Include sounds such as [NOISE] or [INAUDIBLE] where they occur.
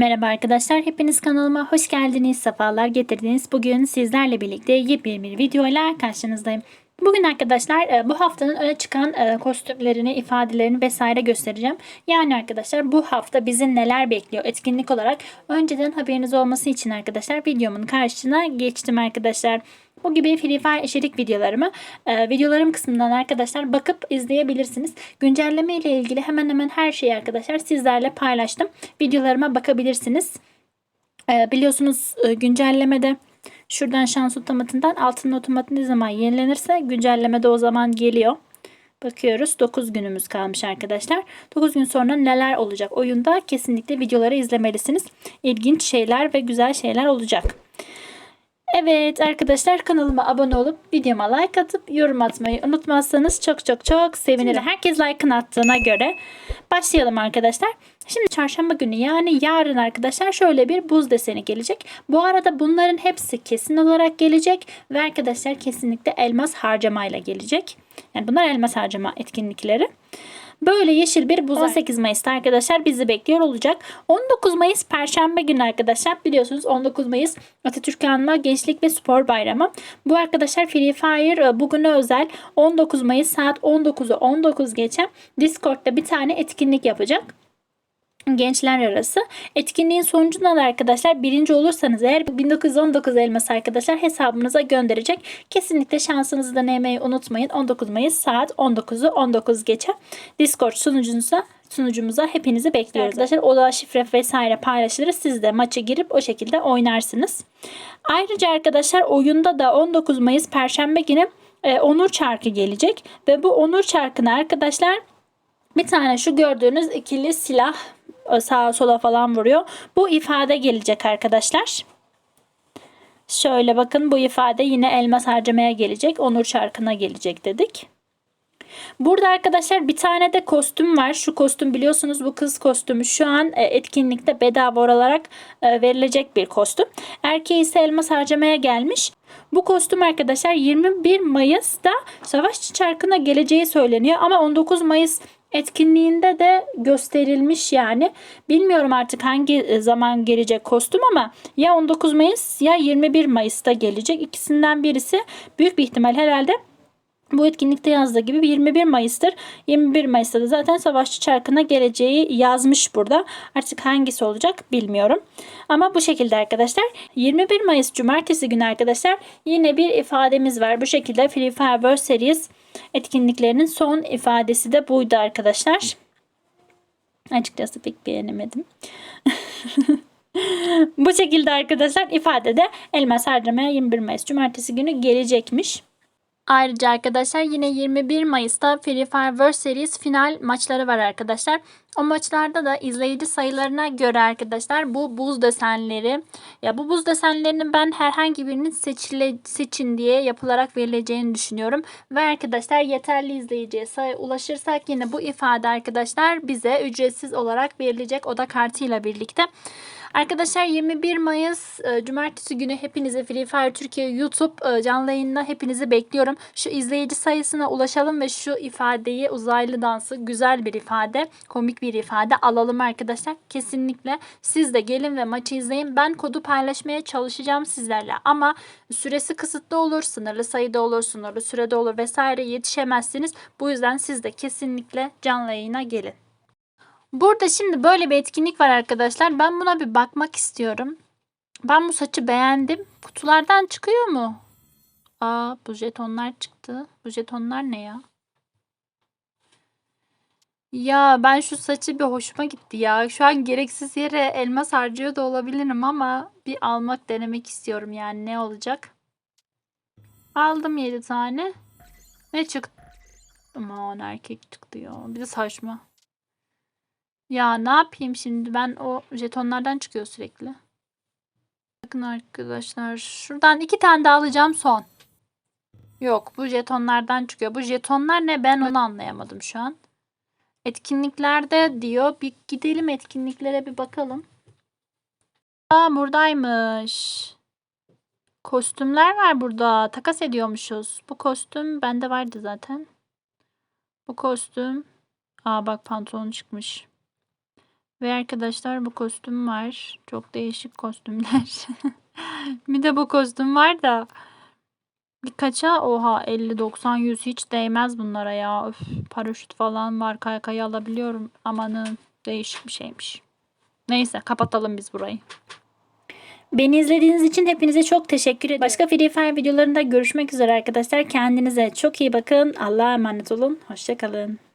Merhaba arkadaşlar, hepiniz kanalıma hoş geldiniz, sefalar getirdiniz. Bugün sizlerle birlikte yepyeni bir videoyla karşınızdayım. Bugün arkadaşlar e, bu haftanın öne çıkan e, kostümlerini, ifadelerini vesaire göstereceğim. Yani arkadaşlar bu hafta bizi neler bekliyor etkinlik olarak önceden haberiniz olması için arkadaşlar videomun karşısına geçtim arkadaşlar. Bu gibi Free Fire içerik videolarımı e, videolarım kısmından arkadaşlar bakıp izleyebilirsiniz. Güncelleme ile ilgili hemen hemen her şeyi arkadaşlar sizlerle paylaştım. Videolarıma bakabilirsiniz. Biliyorsunuz e, güncellemede şuradan şans otomatından altın otomatı ne zaman yenilenirse güncellemede o zaman geliyor. Bakıyoruz 9 günümüz kalmış arkadaşlar. 9 gün sonra neler olacak oyunda kesinlikle videoları izlemelisiniz. İlginç şeyler ve güzel şeyler olacak. Evet arkadaşlar kanalıma abone olup videoma like atıp yorum atmayı unutmazsanız çok çok çok sevinirim. Herkes like'ını attığına göre başlayalım arkadaşlar. Şimdi çarşamba günü yani yarın arkadaşlar şöyle bir buz deseni gelecek. Bu arada bunların hepsi kesin olarak gelecek ve arkadaşlar kesinlikle elmas harcamayla gelecek. Yani bunlar elmas harcama etkinlikleri. Böyle yeşil bir buz 18 Mayıs'ta arkadaşlar bizi bekliyor olacak. 19 Mayıs Perşembe günü arkadaşlar biliyorsunuz 19 Mayıs Atatürk Anma Gençlik ve Spor Bayramı. Bu arkadaşlar Free Fire e, bugüne özel 19 Mayıs saat 19'u 19 geçe Discord'da bir tane etkinlik yapacak gençler arası. Etkinliğin sonucunda da arkadaşlar birinci olursanız eğer 1919 elması arkadaşlar hesabınıza gönderecek. Kesinlikle şansınızı denemeyi unutmayın. 19 Mayıs saat 19'u 19 geçe Discord sunucunuza sunucumuza hepinizi bekliyoruz arkadaşlar. Oda şifre vesaire paylaşılır. Siz de maça girip o şekilde oynarsınız. Ayrıca arkadaşlar oyunda da 19 Mayıs Perşembe günü e, Onur Çarkı gelecek ve bu Onur Çarkı'nı arkadaşlar bir tane şu gördüğünüz ikili silah sağa sola falan vuruyor. Bu ifade gelecek arkadaşlar. Şöyle bakın bu ifade yine elmas harcamaya gelecek. Onur çarkına gelecek dedik. Burada arkadaşlar bir tane de kostüm var. Şu kostüm biliyorsunuz bu kız kostümü şu an e, etkinlikte bedava olarak e, verilecek bir kostüm. Erkeği ise elmas harcamaya gelmiş. Bu kostüm arkadaşlar 21 Mayıs'ta Savaşçı Çarkı'na geleceği söyleniyor ama 19 Mayıs etkinliğinde de gösterilmiş yani. Bilmiyorum artık hangi e, zaman gelecek kostüm ama ya 19 Mayıs ya 21 Mayıs'ta gelecek. İkisinden birisi büyük bir ihtimal herhalde bu etkinlikte yazdığı gibi 21 Mayıs'tır. 21 Mayıs'ta da zaten Savaşçı Çarkı'na geleceği yazmış burada. Artık hangisi olacak bilmiyorum. Ama bu şekilde arkadaşlar. 21 Mayıs Cumartesi günü arkadaşlar yine bir ifademiz var. Bu şekilde Free Fire World Series etkinliklerinin son ifadesi de buydu arkadaşlar. Açıkçası pek beğenemedim. [LAUGHS] bu şekilde arkadaşlar ifadede elmas harcamaya 21 Mayıs Cumartesi günü gelecekmiş. Ayrıca arkadaşlar yine 21 Mayıs'ta Free Fire World Series final maçları var arkadaşlar. O maçlarda da izleyici sayılarına göre arkadaşlar bu buz desenleri ya bu buz desenlerinin ben herhangi birinin seçile, seçin diye yapılarak verileceğini düşünüyorum. Ve arkadaşlar yeterli izleyiciye sayı ulaşırsak yine bu ifade arkadaşlar bize ücretsiz olarak verilecek oda kartıyla birlikte. Arkadaşlar 21 Mayıs e, Cumartesi günü hepinize Free Fire Türkiye YouTube e, canlı yayınına hepinizi bekliyorum. Şu izleyici sayısına ulaşalım ve şu ifadeyi uzaylı dansı güzel bir ifade, komik bir ifade alalım arkadaşlar. Kesinlikle siz de gelin ve maçı izleyin. Ben kodu paylaşmaya çalışacağım sizlerle ama süresi kısıtlı olur, sınırlı sayıda olur, sınırlı sürede olur vesaire yetişemezsiniz. Bu yüzden siz de kesinlikle canlı yayına gelin. Burada şimdi böyle bir etkinlik var arkadaşlar. Ben buna bir bakmak istiyorum. Ben bu saçı beğendim. Kutulardan çıkıyor mu? Aa bu jetonlar çıktı. Bu jetonlar ne ya? Ya ben şu saçı bir hoşuma gitti ya. Şu an gereksiz yere elmas harcıyor da olabilirim ama bir almak denemek istiyorum yani ne olacak? Aldım 7 tane. Ne çıktı? Aman erkek çıktı ya. Bir de saçma. Ya ne yapayım şimdi? Ben o jetonlardan çıkıyor sürekli. Bakın arkadaşlar. Şuradan iki tane daha alacağım son. Yok bu jetonlardan çıkıyor. Bu jetonlar ne? Ben onu anlayamadım şu an. Etkinliklerde diyor. Bir gidelim etkinliklere bir bakalım. Aa buradaymış. Kostümler var burada. Takas ediyormuşuz. Bu kostüm bende vardı zaten. Bu kostüm. Aa bak pantolon çıkmış. Ve arkadaşlar bu kostüm var. Çok değişik kostümler. [LAUGHS] bir de bu kostüm var da birkaça oha 50 90 100 hiç değmez bunlara ya. Öf, paraşüt falan var. Kaykayı alabiliyorum. Amanın değişik bir şeymiş. Neyse kapatalım biz burayı. Beni izlediğiniz için hepinize çok teşekkür ederim. Başka Free Fire videolarında görüşmek üzere arkadaşlar. Kendinize çok iyi bakın. Allah'a emanet olun. Hoşçakalın.